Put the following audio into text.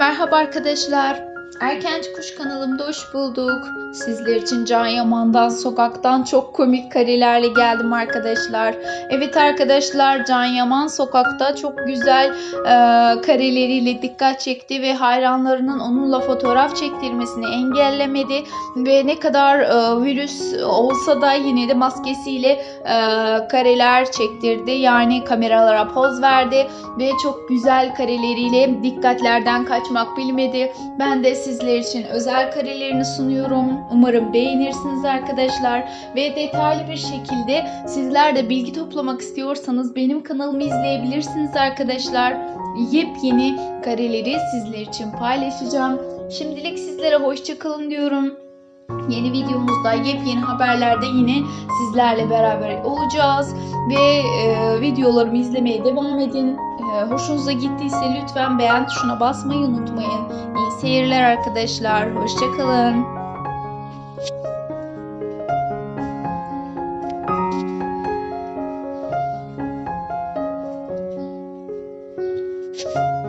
Merhaba arkadaşlar. Erkenci Kuş kanalımda hoş bulduk. Sizler için Can Yaman'dan sokaktan çok komik karelerle geldim arkadaşlar. Evet arkadaşlar Can Yaman sokakta çok güzel e, kareleriyle dikkat çekti ve hayranlarının onunla fotoğraf çektirmesini engellemedi. Ve ne kadar e, virüs olsa da yine de maskesiyle e, kareler çektirdi. Yani kameralara poz verdi ve çok güzel kareleriyle dikkatlerden kaçmak bilmedi. Ben de sizler için özel karelerini sunuyorum. Umarım beğenirsiniz arkadaşlar ve detaylı bir şekilde sizler de bilgi toplamak istiyorsanız benim kanalımı izleyebilirsiniz arkadaşlar. Yepyeni kareleri sizler için paylaşacağım. Şimdilik sizlere hoşça kalın diyorum. Yeni videomuzda yepyeni haberlerde yine sizlerle beraber olacağız ve e, videolarımı izlemeye devam edin. E, hoşunuza gittiyse lütfen beğen tuşuna basmayı unutmayın. İyi seyirler arkadaşlar. Hoşçakalın. Thank